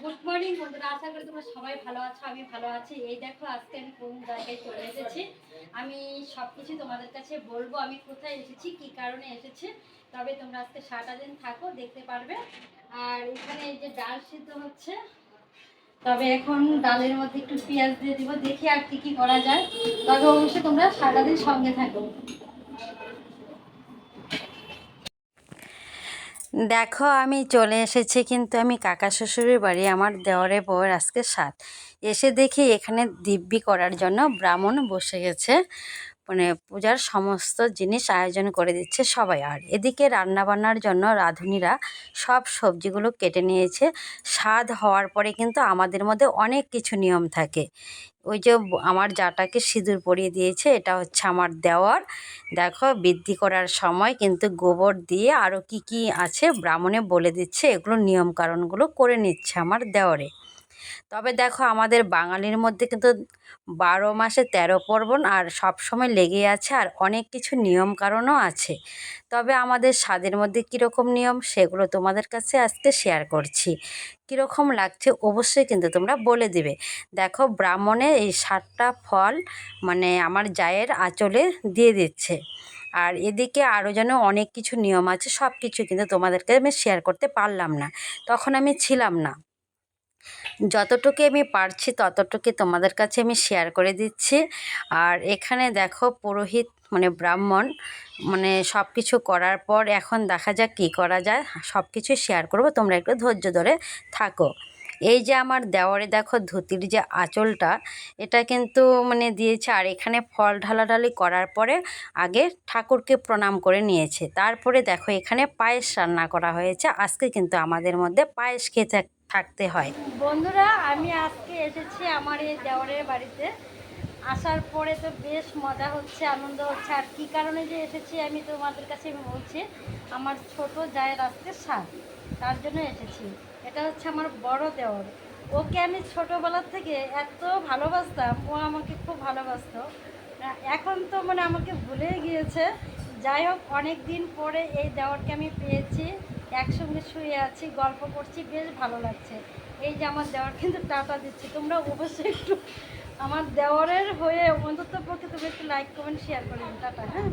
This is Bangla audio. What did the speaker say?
গুড মর্নিং বন্ধুরা। আশা করি তোমরা সবাই ভালো আছো, আমি ভালো আছি। এই দেখো, আজকে আমি কোন জায়গায় চলে এসেছি? আমি সব কিছু তোমাদের কাছে বলব। আমি কোথায় এসেছি, কি কারণে এসেছি, তবে তোমরা আজকে সারাটা দিন থাকো, দেখতে পারবে। আর এখানে এই যে ডাল সিদ্ধ হচ্ছে, তবে এখন ডালের মধ্যে একটু পেঁয়াজ দিয়ে দিব, দেখি আর কি কি করা যায়। তবে অবশ্যই তোমরা সারাটা দিন সঙ্গে থাকো। দেখো, আমি চলে এসেছি কিন্তু আমি কাকা শ্বশুরের বাড়ি, আমার দেওয়ারে বউয়ের আজকে সাত। এসে দেখি এখানে দিব্যি করার জন্য ব্রাহ্মণ বসে গেছে। মানে পূজার সমস্ত জিনিস আয়োজন করে দিচ্ছে সবাই। আর এদিকে রান্নাবান্নার জন্য রাঁধুনিরা সব সবজিগুলো কেটে নিয়েছে। স্বাদ হওয়ার পরে কিন্তু আমাদের মধ্যে অনেক কিছু নিয়ম থাকে। ওই যে আমার জাটাকে সিঁদুর পরিয়ে দিয়েছে, এটা হচ্ছে আমার দেওয়ার। দেখো, বৃদ্ধি করার সময় কিন্তু গোবর দিয়ে আরও কি কি আছে ব্রাহ্মণে বলে দিচ্ছে, এগুলো নিয়ম কারণগুলো করে নিচ্ছে আমার দেওয়ারে। তবে দেখো আমাদের বাঙালির মধ্যে কিন্তু বারো মাসে তেরো পার্বণ আর সব সময় লেগে আছে আর অনেক কিছু নিয়ম কারণও আছে। তবে আমাদের স্বাদের মধ্যে কীরকম নিয়ম সেগুলো তোমাদের কাছে আজকে শেয়ার করছি। কীরকম লাগছে অবশ্যই কিন্তু তোমরা বলে দিবে। দেখো ব্রাহ্মণে এই সাতটা ফল মানে আমার জায়ের আঁচলে দিয়ে দিচ্ছে। আর এদিকে আরও যেন অনেক কিছু নিয়ম আছে সব কিছু কিন্তু তোমাদেরকে আমি শেয়ার করতে পারলাম না। তখন আমি ছিলাম না। যতটুকু আমি পারছি ততটুকু তোমাদের কাছে আমি শেয়ার করে দিচ্ছি। আর এখানে দেখো পুরোহিত মানে ব্রাহ্মণ মানে সব কিছু করার পর এখন দেখা যাক কী করা যায়। সব কিছু শেয়ার করব, তোমরা একটু ধৈর্য ধরে থাকো। এই যে আমার দেওয়ারে দেখো ধুতির যে আঁচলটা, এটা কিন্তু মানে দিয়েছে, আর এখানে ফল ঢালাঢালি করার পরে আগে ঠাকুরকে প্রণাম করে নিয়েছে। তারপরে দেখো এখানে পায়েস রান্না করা হয়েছে। আজকে কিন্তু আমাদের মধ্যে পায়েস থাক- থাকতে হয়। বন্ধুরা, আমি আজকে এসেছি আমার এই দেওয়ারের বাড়িতে। আসার পরে তো বেশ মজা হচ্ছে, আনন্দ হচ্ছে। আর কী কারণে যে এসেছি আমি তোমাদের কাছে বলছি, আমার ছোট জায়ের আজকে সাত তার জন্য এসেছি। এটা হচ্ছে আমার বড় দেওর ওকে আমি ছোটোবেলার থেকে এত ভালোবাসতাম, ও আমাকে খুব ভালোবাসতো। এখন তো মানে আমাকে ভুলে গিয়েছে। যাই হোক অনেক দিন পরে এই দেওয়ারকে আমি পেয়েছি। একসঙ্গে শুয়ে আছি, গল্প করছি, বেশ ভালো লাগছে। এই যে আমার দেওয়ার কিন্তু টাটা দিচ্ছি, তোমরা অবশ্যই একটু আমার দেওয়ারের হয়ে অন্তত পক্ষে তুমি একটু লাইক কমেন্ট শেয়ার করে টাটা হ্যাঁ?